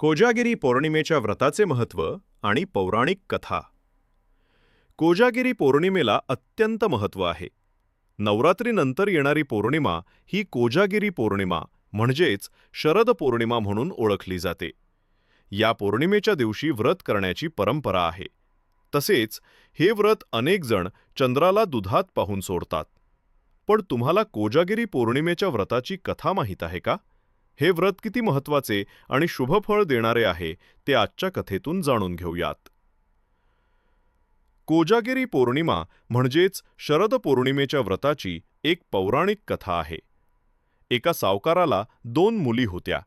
कोजागिरी पौर्णिमेच्या व्रताचे महत्त्व आणि पौराणिक कथा. कोजागिरी पौर्णिमेला अत्यंत महत्त्व आहे. नवरात्रीनंतर येणारी पौर्णिमा ही कोजागिरी पौर्णिमा म्हणजेच शरद पौर्णिमा म्हणून ओळखली जाते. या पौर्णिमेच्या दिवशी व्रत करण्याची परंपरा आहे. तसेच हे व्रत अनेकजण चंद्राला दुधात पाहून सोडतात. पण तुम्हाला कोजागिरी पौर्णिमेच्या व्रताची कथा माहीत आहे का? हे व्रत किती महत्त्वाचे आणि शुभफळ देणारे आहे ते आजच्या कथेतून जाणून घेऊयात. कोजागिरी पौर्णिमा म्हणजेच शरद पौर्णिमेच्या व्रताची एक पौराणिक कथा आहे. एका सावकाराला दोन मुली होत्या.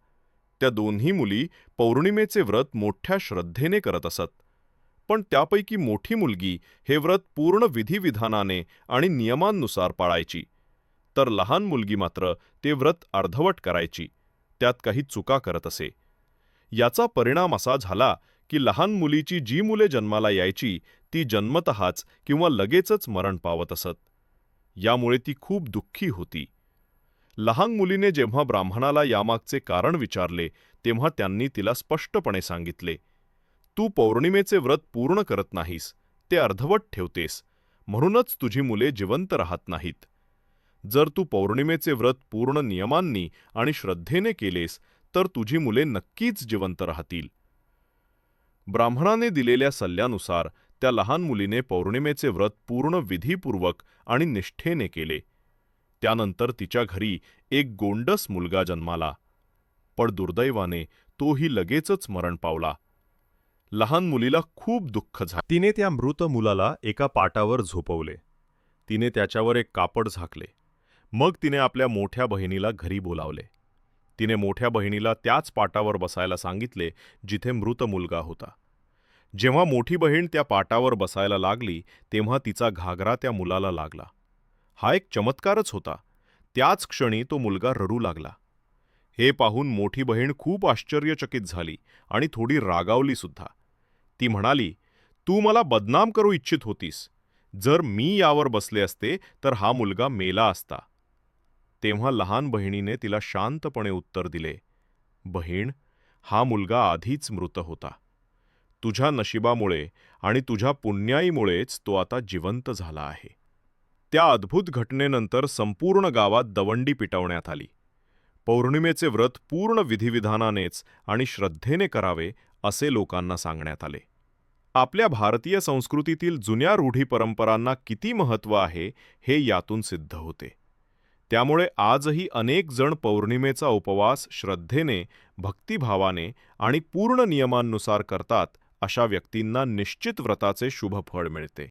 त्या दोन्ही मुली पौर्णिमेचे व्रत मोठ्या श्रद्धेने करत असत. पण त्यापैकी मोठी मुलगी हे व्रत पूर्ण विधिविधानाने आणि नियमांनुसार पाळायची. तर लहान मुलगी मात्र ते व्रत अर्धवट करायची. त्यात काही चुका करत असे. याचा परिणाम असा झाला की लहान मुलीची जी मुले जन्माला यायची ती जन्मतःच किंवा लगेचच मरण पावत असत. यामुळे ती खूप दुःखी होती. लहान मुलीने जेव्हा ब्राह्मणाला यामागचे कारण विचारले तेव्हा त्यांनी तिला स्पष्टपणे सांगितले तू पौर्णिमेचे व्रत पूर्ण करत नाहीस ते अर्धवट ठेवतेस म्हणूनच तुझी मुले जिवंत राहत नाहीत. जर तू पौर्णिमेचे व्रत पूर्ण नियमांनी आणि श्रद्धेने केलेस तर तुझी मुले नक्कीच जिवंत राहतील. ब्राह्मणाने दिलेल्या सल्ल्यानुसार त्या लहान मुलीने पौर्णिमेचे व्रत पूर्ण विधीपूर्वक आणि निष्ठेने केले. त्यानंतर तिच्या घरी एक गोंडस मुलगा जन्माला. पण दुर्दैवाने तोही लगेचच मरण पावला. लहान मुलीला खूप दुःख झाले तिने त्या मृत मुलाला एका पाटावर झोपवले. तिने त्याच्यावर एक कापड झाकले. मग तिने आपल्या मोठ्या बहिणीला घरी बोलावले. तिने मोठ्या बहिणीला त्याच पाटावर बसायला सांगितले जिथे मृत मुलगा होता. जेव्हा मोठी बहीण त्या पाटावर बसायला लागली तेव्हा तिचा घागरा त्या मुलाला लागला. हा एक चमत्कारच होता. त्याच क्षणी तो मुलगा रडू लागला. हे पाहून मोठी बहीण खूप आश्चर्यचकित झाली आणि थोडी रागावली सुद्धा. ती म्हणाली तू मला बदनाम करू इच्छित होतीस. जर मी यावर बसले असते तर हा मुलगा मेला असता. तेव्हा लहान बहिणीने तिला शांतपणे उत्तर दिले बहीण हा मुलगा आधीच मृत होता. तुझ्या नशिबामुळे आणि तुझ्या पुण्याईमुळेच तो आता जिवंत झाला आहे. त्या अद्भुत घटनेनंतर संपूर्ण गावात दवंडी पिटवण्यात आली. पौर्णिमेचे व्रत पूर्ण विधिविधानानेच आणि श्रद्धेने करावे असे लोकांना सांगण्यात आले. आपल्या भारतीय संस्कृतीतील जुन्या रूढी परंपरांना किती महत्त्व आहे हे यातून सिद्ध होते. त्यामुळे आजही अनेक जण पौर्णिमेचा उपवास श्रद्धेने भक्तिभावाने आणि पूर्ण नियमांनुसार करतात अशा व्यक्तींना निश्चित व्रताचे शुभ फळ मिळते.